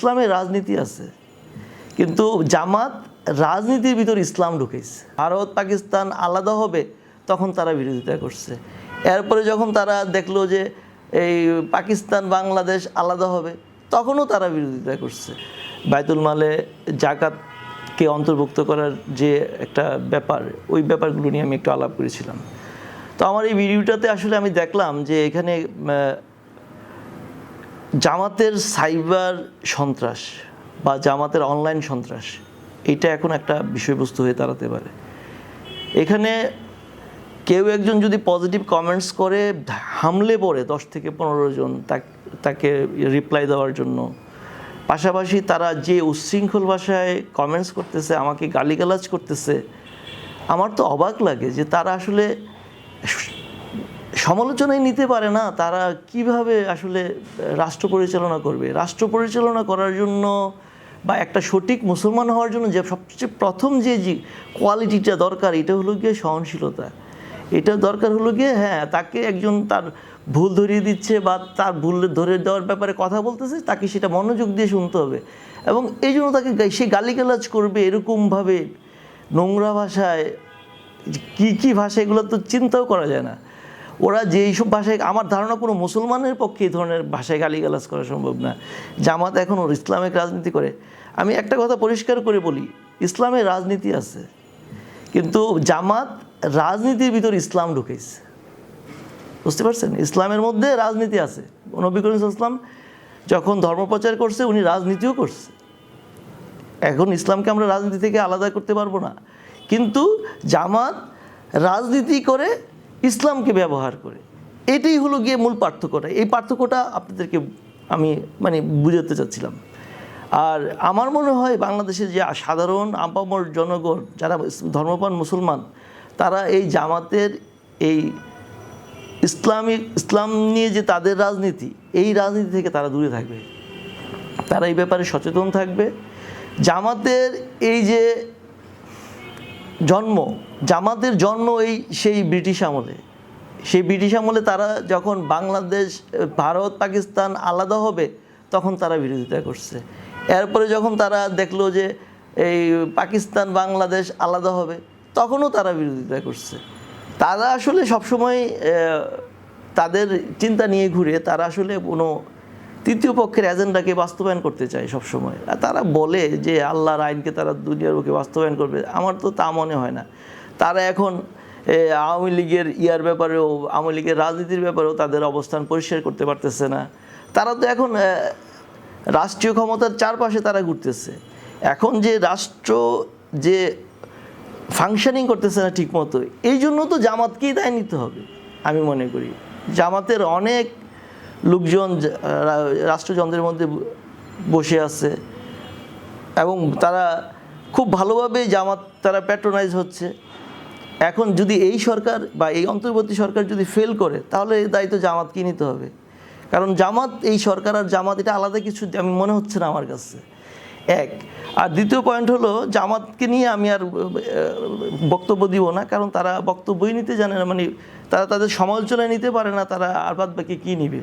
ইসলামের রাজনীতি আছে। কিন্তু জামাত রাজনীতির ভিতর ইসলাম ঢুকেছে। ভারত, পাকিস্তান আলাদা হবে, তখন তারা বিরোধিতা করছে। এরপরে যখন তারা দেখল যে এই পাকিস্তান, বাংলাদেশ আলাদা হবে, তখনও তারা বিরোধিতা করছে। বাইতুল মালে জাকাতকে অন্তর্ভুক্ত করার যে একটা ব্যাপার, ওই ব্যাপারগুলো নিয়ে আমি একটু আলাপ করেছিলাম। তো আমার এই ভিডিওটাতে আসলে আমি দেখলাম যে এখানে জামাতের সাইবার সন্ত্রাস বা জামাতের অনলাইন সন্ত্রাস, এটা এখন একটা বিষয়বস্তু হয়ে দাঁড়াতে পারে। এখানে কেউ একজন যদি পজিটিভ কমেন্টস করে, হামলে পড়ে দশ থেকে পনেরো জন তাক- রিপ্লাই দেওয়ার জন্য। পাশাপাশি তারা যে উচ্ছৃঙ্খল ভাষায় কমেন্টস করতেছে, আমাকে গালিগালাজ করতেছে, আমার তো অবাক লাগে যে তারা আসলে সমালোচনায় নিতে পারে না, তারা কীভাবে আসলে রাষ্ট্র পরিচালনা করবে? রাষ্ট্র পরিচালনা করার জন্য বা একটা সঠিক মুসলমান হওয়ার জন্য যে সবচেয়ে প্রথম যে কোয়ালিটিটা দরকার, এটা হলো গিয়ে সহনশীলতা। এটা দরকার হলো গিয়ে হ্যাঁ তাকে একজন তার ভুল ধরিয়ে দিচ্ছে বা তার ভুল ধরে দেওয়ার ব্যাপারে কথা বলতেছে, তাকে সেটা মনোযোগ দিয়ে শুনতে হবে। এবং এই জন্য তাকে সে গালিগালাজ করবে এরকমভাবে নোংরা ভাষায় কি কি ভাষা এগুলো তো চিন্তাও করা যায় না। ওরা যে সব ভাষায় আমার ধারণা কোনো মুসলমানের পক্ষে এই ধরনের ভাষায় গালিগালাজ করা সম্ভব না। জামাত এখন ওর ইসলামিক রাজনীতি করে। আমি একটা কথা পরিষ্কার করে বলি, ইসলামের রাজনীতি আছে, কিন্তু জামাত রাজনীতির ভিতর ইসলাম ঢুকেছে। বুঝতে পারছেন? ইসলামের মধ্যে রাজনীতি আছে। নবী করিম ইসলাম যখন ধর্মপ্রচার করছে, উনি রাজনীতিও করছে। এখন ইসলামকে আমরা রাজনীতি থেকে আলাদা করতে পারব না। কিন্তু জামাত রাজনীতি করে ইসলামকে ব্যবহার করে। এটাই হলো গিয়ে মূল পার্থক্যটা। এই পার্থক্যটা আপনাদেরকে আমি মানে বুঝাতে চাচ্ছিলাম। আর আমার মনে হয় বাংলাদেশের যে সাধারণ আপামর জনগণ, যারা ধর্মপান মুসলমান, তারা এই জামাতের এই ইসলামিক, ইসলাম নিয়ে যে তাদের রাজনীতি, এই রাজনীতি থেকে তারা দূরে থাকবে। তারা এই ব্যাপারে সচেতন থাকবে। জামাতের এই যে জন্ম, জামাতের জন্ম এই সেই ব্রিটিশ আমলে। সেই ব্রিটিশ আমলে তারা যখন বাংলাদেশ, ভারত, পাকিস্তান আলাদা হবে, তখন তারা বিরোধিতা করছে। এরপরে যখন তারা দেখল যে এই পাকিস্তান, বাংলাদেশ আলাদা হবে, তখনও তারা বিরোধিতা করছে। তারা আসলে সবসময় তাদের চিন্তা নিয়ে ঘুরে, তারা আসলে কোনো তৃতীয় পক্ষের এজেন্ডাকে বাস্তবায়ন করতে চায় সবসময়। আর তারা বলে যে আল্লাহর আইনকে তারা দুনিয়ার বুকে বাস্তবায়ন করবে। আমার তো তা মনে হয় না। তারা এখন আওয়ামী লীগের ইয়ার ব্যাপারেও, আওয়ামী লীগের রাজনীতির ব্যাপারেও তাদের অবস্থান পরিষ্কার করতে পারতেছে না। তারা তো এখন রাষ্ট্রীয় ক্ষমতার চারপাশে তারা ঘুরতেছে। এখন যে রাষ্ট্র যে ফাংশনিং করতেছে না ঠিক মতো এই জন্য তো জামাতকেই দায় নিতে হবে, আমি মনে করি। জামাতের অনেক লোকজন রাষ্ট্রযন্ত্রের মধ্যে বসে আছে। এবং তারা খুব ভালোভাবে জামাত, তারা প্যাট্রোনাইজ হচ্ছে। এখন যদি এই সরকার বা এই অন্তর্বর্তী সরকার যদি ফেল করে, তাহলে এই দায়িত্ব জামাতকে নিতে হবে? কারণ জামাত, এই সরকার আর জামাত, এটা আলাদা কিছু আমি মনে হচ্ছে না আমার কাছে। এক, আর দ্বিতীয় পয়েন্ট হলো, জামাতকে নিয়ে আমি আর বক্তব্য দিব না, কারণ তারা বক্তব্যই নিতে জানে না। মানে তারা তাদের সমালোচনায় নিতে পারে না, তারা আর বাদ বাকি কী নিবে?